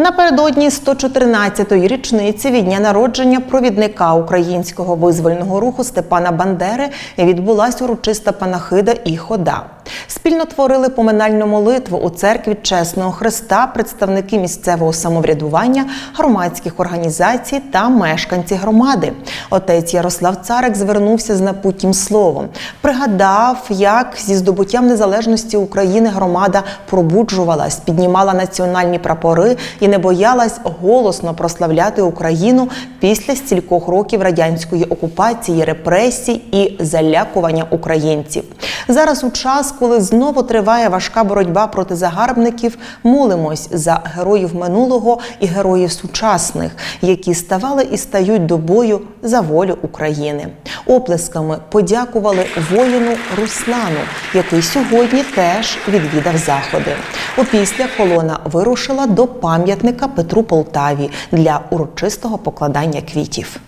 Напередодні 114-ї річниці від дня народження провідника українського визвольного руху Степана Бандери відбулася урочиста панахида і хода. Спільно творили поминальну молитву у церкві Чесного Христа представники місцевого самоврядування, громадських організацій та мешканці громади. Отець Ярослав Царик звернувся з напутнім словом, пригадав, як зі здобуттям незалежності України громада пробуджувалась, піднімала національні прапори і не боялась голосно прославляти Україну після стількох років радянської окупації, репресій і залякування українців. Зараз у час, коли знову триває важка боротьба проти загарбників, молимось за героїв минулого і героїв сучасних, які ставали і стають до бою за волю України. Оплесками подякували воїну Руслану, який сьогодні теж відвідав заходи. Опісля колона вирушила до пам'ятника Петру Полтаві для урочистого покладання квітів.